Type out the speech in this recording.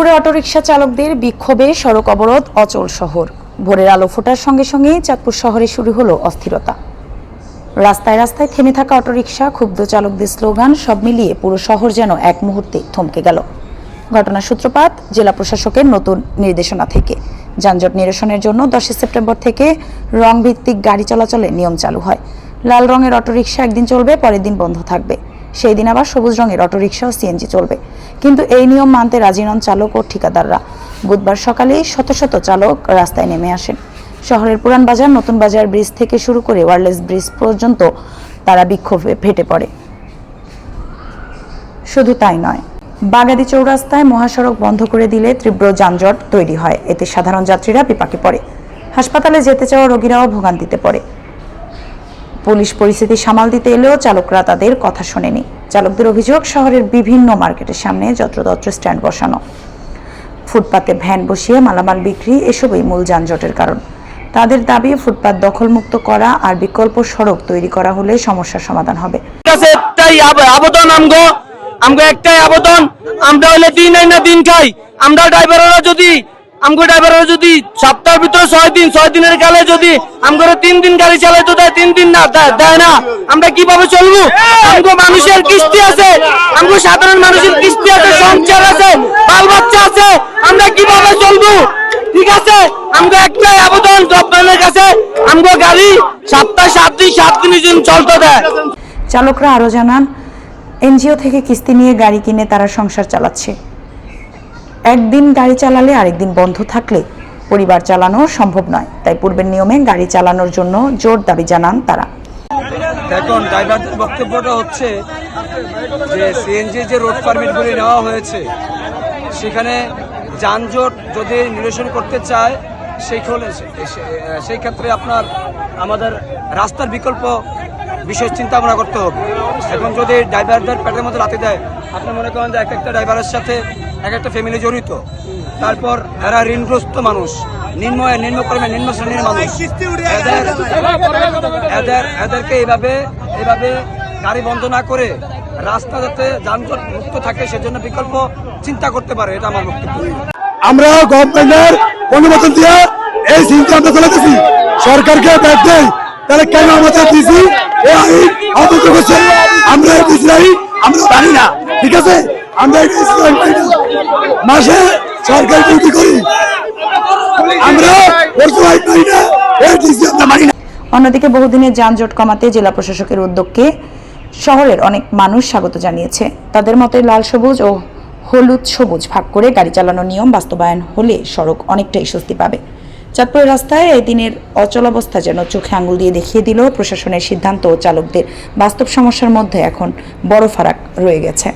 চাঁদপুরে অটোরিকশা চালকদের বিক্ষোভে সড়ক অবরোধ অচল শহর। ভোরের আলো ফোটার সঙ্গে সঙ্গেই চাঁদপুর শহরে শুরু হলো অস্থিরতা। রাস্তায় রাস্তায় থেমে থাকা অটোরিকশা, ক্ষুব্ধ চালকদের স্লোগান, সব মিলিয়ে পুরো শহর যেন এক মুহূর্তে থমকে গেল। ঘটনার সূত্রপাত জেলা প্রশাসকের নতুন নির্দেশনা থেকে। যানজট নিরসনের জন্য দশই সেপ্টেম্বর থেকে রং ভিত্তিক গাড়ি চলাচলের নিয়ম চালু হয়। লাল রঙের অটোরিকশা একদিন চলবে, পরের দিন বন্ধ থাকবে। সেই দিন আবার সবুজ রঙের অটোরিকশা ও সিএনজি চলবে। কিন্তু এই নিয়ম মানতে রাজি নন চালক ও ঠিকাদাররা। বুধবার সকালেই শত শত চালক রাস্তায় নেমে আসেন। শহরের পুরান বাজার, নতুন বাজার ব্রিজ থেকে শুরু করে ওয়ারলেস ব্রিজ পর্যন্ত তারা বিক্ষোভে ফেটে পড়ে। শুধু তাই নয়, বাগাদি চৌরাস্তায় মহাসড়ক বন্ধ করে দিলে তীব্র যানজট তৈরি হয়। এতে সাধারণ যাত্রীরা বিপাকে পড়ে। হাসপাতালে যেতে চাওয়া রোগীরাও ভোগান্তিতে পড়ে। পুলিশ পরিস্থিতি সামাল দিতে এলেও চালকরা তাদের কথা শোনেনি। চালকদের অভিযোগ, শহরের বিভিন্ন মার্কেটের সামনে যত্রতত্র স্ট্যান্ড বসানো। ফুটপাতে ভ্যান বসিয়ে মালামাল বিক্রি এসবই মূল যানজটের কারণ। তাদের দাবি, ফুটপাত দখলমুক্ত করা আর বিকল্প সড়ক তৈরি করা হলে সমস্যার সমাধান হবে। আবেদন আমরা হলে দিন না দিন খাই। আমরা ড্রাইভাররা যদি আমগো ড্রাইভাররা যদি সপ্তাহের ভিতরে ছয় দিন, ছয় দিনের কালে যদি আমগো তিন দিন গাড়ি চালাইতে দেয়, তিন দিন না দেয়- না। আমরা কীভাবে চলবো? আমগো মানুষের কিস্তি আছে, আমগো সাধারণ মানুষের কিস্তি আছে, সংসার আছে, বাল বাচ্চা আছে, আমরা কীভাবে চলবো? ঠিক আছে? আমগো একটাই আবেদন গভর্নমেন্টের কাছে আমগো গাড়ি সপ্তাহে সাত দিন, সাত দিনের জন্য চলতে দেয়। চালকরা আরও জানান, এনজিও থেকে কিস্তি নিয়ে গাড়ি কিনে তারা সংসার চালাচ্ছে। একদিন গাড়ি চালালে আরেকদিন বন্ধ থাকলে পরিবার চালানো সম্ভব নয়। তাই পূর্বের নিয়মে গাড়ি চালানোর জন্য জোর দাবি জানান তারা। এখন ড্রাইভারদের বক্তব্যটা হচ্ছে যে সিএনজি যে রোড পারমিটগুলি নেওয়া হয়েছে, সেখানে যানজট যদি নিরসন করতে চায়, সেই সেই ক্ষেত্রে আপনার আমাদের রাস্তার বিকল্প বিষয় চিন্তা ভাবনা করতে হবে। এখন যদি ড্রাইভারদের পেটের মধ্যে রাতে দেয় আপনি মনে করেন যে এক একটা ড্রাইভারের সাথে এক একটা ফ্যামিলি জড়িত? তারপর এরা ঋণগ্রস্ত মানুষ নিম্ন নিম্নক্রমে নিম্ন শ্রেণির মানুষ। এদের এদের এদেরকে এইভাবে এইভাবে গাড়ি বন্ধ না করে রাস্তা যাতে যানজট মুক্ত থাকে সেজন্য বিকল্প চিন্তা করতে পারে এটা আমার বক্তব্য। আমরা গভর্নমেন্টের অনুমোদন দিয়ে এই আমরা চালাতেছি সরকারকে ব্যাগ দেয় তাহলে কেন আমাদের দিছি এই আইন অবৈধ করছে আমরা এই আমরা জানি না, ঠিক আছে। মাসে সরকার ডিউটি করি। আমরা অন্যদিকে বহুদিনের যানজট কমাতে জেলা প্রশাসকের উদ্যোগকে শহরের অনেক মানুষ স্বাগত জানিয়েছে। তাদের মতে লাল সবুজ ও হলুদ সবুজ ভাগ করে গাড়ি চালানোর নিয়ম বাস্তবায়ন হলে সড়ক অনেকটাই স্বস্তি পাবে। চাঁদপুরের রাস্তায় এই দিনের অচলাবস্থা যেন চোখে আঙুল দিয়ে দেখিয়ে দিল প্রশাসনের সিদ্ধান্ত ও চালকদের। বাস্তব সমস্যার মধ্যে এখন বড় ফারাক রয়ে গেছে।